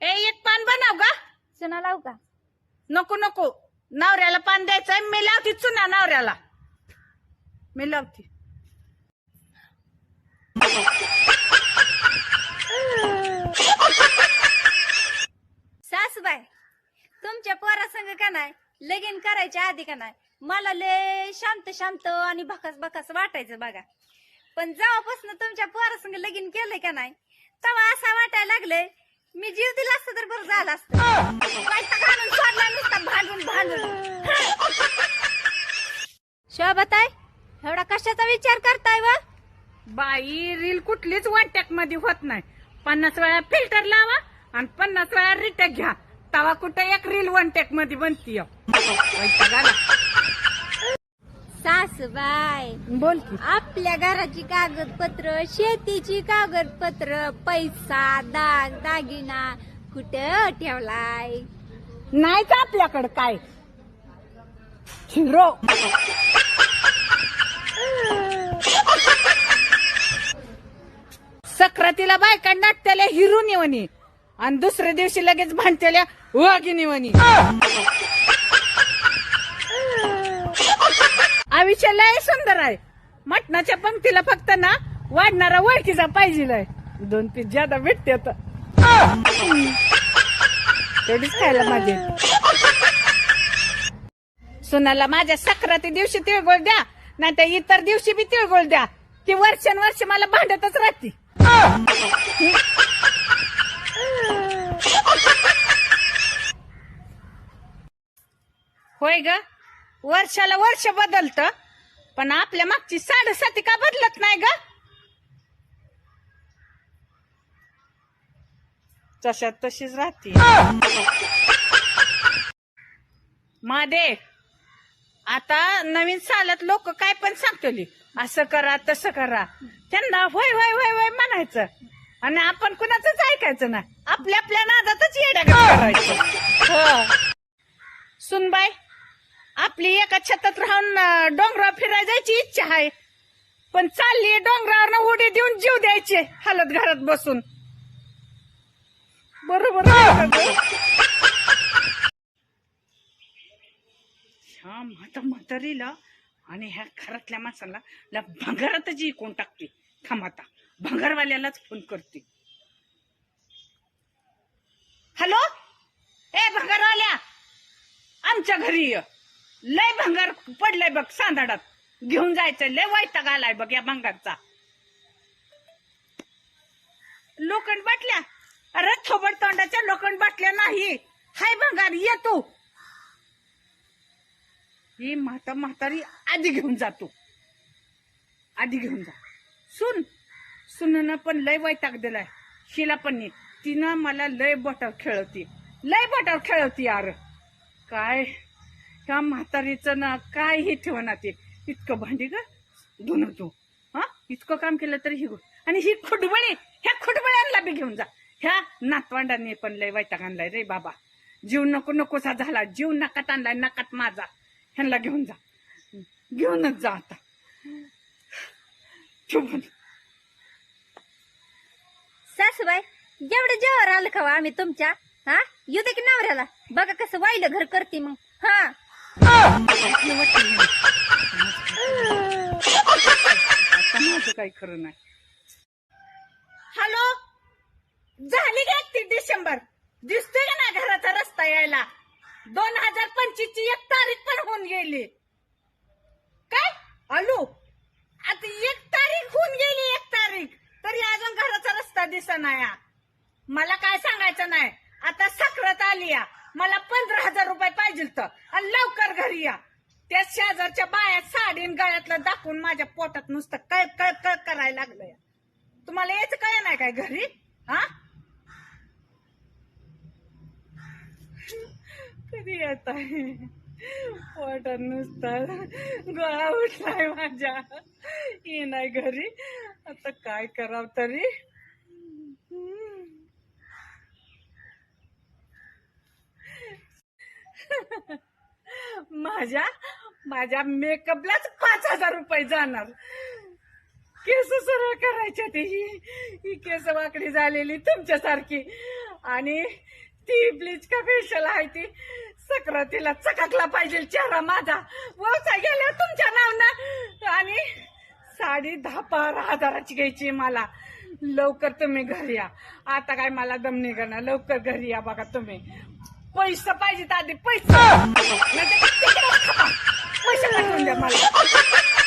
ए एक पान बनव ग. चुना लावू का? नको नको. नवऱ्याला पान द्यायचंय मी लावती चुना नवऱ्याला. मी लावती. सासूबाई तुमच्या पोरासंग का नाही? लगीन करायच्या आधी का नाही? मला लय शांत शांत आणि भकास भकास वाटायचं बघा. पण जेव्हापासून तुमच्या पोरासंग लगीन केलंय का नाही तेव्हा असं वाटायला लागलंय मी जीव दिला असतं तर बरं झालं असतं. वैताग सोडला नुसता भांडून भांडून एवढा कशाचा विचार करताय व? बाई रील कुठलीच वनटॅकमध्ये होत नाही. पन्नास वेळा फिल्टर लावा आणि पन्नास वेळा रिटॅक घ्या. तवा कुठं एक रील वनटॅकमध्ये बनती सासूबाई. बोल की. आपल्या घराची कागदपत्र शेतीची कागदपत्र पैसा दाग दागिना कुठं ठेवलाय? नाहीच आपल्याकडं काय? हिरो. सक्रातीला बायका नाटत्याला हिरो निवणी. आणि दुसऱ्या दिवशी लगेच भांडतेल्या वाघिनी वनी लय सुंदर आहे. मटणाच्या पंक्तीला फक्त ना वाढणारा ओळखीचा पाहिजे दोन पीस ज्यादा भेटते तर. तेवढीच खायला माझे सुनाला माझ्या सक्राती दिवशी तिळगुळ द्या नाही तर इतर दिवशी बी तिळगुळ द्या. ती वर्षानुवर्ष मला भांडतच राहते. होय ग? वर्षाला वर्ष बदलत. पण आपल्या मागची साडेसाती का बदलत नाही ग? तशात तशीच राहते. मादे आता नवीन सालात लोक काय पण सांगतली. असं करा तसं करा. त्यांना होय होय होय होय म्हणायचं. आणि आपण कुणाचंच ऐकायचं ना आपल्या आपल्या नादातच येड्या करायचं सुनबाई आपली एका छतात राहून डोंगरावर फिरायला जायची इच्छा आहे. पण चालली डोंगरावर उडी देऊन जीव द्यायचे हालत घरात बसून. बरोबर? ह्या म्हाता म्हातारीला आणि ह्या घरातल्या माणसाला ला भंगारातच इकून टाकते. थांब आता भंगारवाल्यालाच फोन करते. हॅलो? ए भंगारवाल्या! आमच्या घरी ये. लय भंगार पडलाय बघ सांधाडात. घेऊन जायचं लय वैताग आलाय बघ या भंगारचा. लोखंड बाटल्या? अरे थोबड तोंडाच्या लोखंड बाटल्या नाही. हाय भंगार ये तू. ही म्हाता म्हातारी आधी घेऊन जातो आधी घेऊन जा. सुन. सुननं पण लय वैताग दिलाय. शिला पण तिनं मला लय बोटावर खेळवती. लय बोटावर खेळवती यार. काय? ह्या म्हातारीचं ना काय हे ठेवणार ते. इतकं भांडी ग. धुन तू. हा? इतकं काम केलं तरी ही गो- आणि ही खुटबळी ह्या खुटबळ्यांना बी घेऊन जा. ह्या नातवांडाने पण लय वैताग आणलाय रे बाबा. जीव नको नकोसा झाला. जीव नकात आणलाय नकात माझा. ह्यांना घेऊन जा. घेऊनच जा आता. ठेवून सासूबाई जेवढं जेवर आलं का हो आम्ही तुमच्या? हा? येऊ दे की नवऱ्याला. बघा कसं वाईलं घर करते मग. हा? माझं काही खरं नाही हॅलो? झाली का ती डिसेंबर? दिसतोय का ना घराचा रस्ता यायला? दोन हजार पंचवीस ची एक तारीख पण होऊन गेली. काय? हॅलो आता एक तारीख होऊन गेली एक तारीख. तरी अजून घराचा रस्ता दिसना या. मला काय सांगायचं नाही. आता सक्रत आली या. मला पंधरा हजार रुपये पाहिजे तर आणि लवकर घरी या. त्या शेजारच्या बाया साडीन गळ्यातलं दाखवून माझ्या पोटात नुसतं कळ कळ कळ करायला लागलं तुम्हाला यायचं काय नाही काय घरी? हा? कधी येत आहे? पोटात नुसतं गळा उठलाय माझ्या. ये नाही घरी. आता काय करावं तरी? माझ्या माझ्या मेकअपलाच पाच हजार रुपये जाणार. केस सरळ करायचे ते. ही ही केस वाकडी झालेली तुमच्यासारखी. आणि ती ब्लीच का फेशियल आहे ती? सक्रातीला चकाकला पाहिजे चेहरा माझा. व्यवसाय गेला तुमच्या नावनं. आणि साडी दहा बारा हजाराची घ्यायची मला. लवकर तुम्ही घरी या. आता काय मला दम निघणार लवकर घरी या बघा तुम्ही. पैसे पाहिजेत आधी पैसे. पैसे पाठवून द्या मला.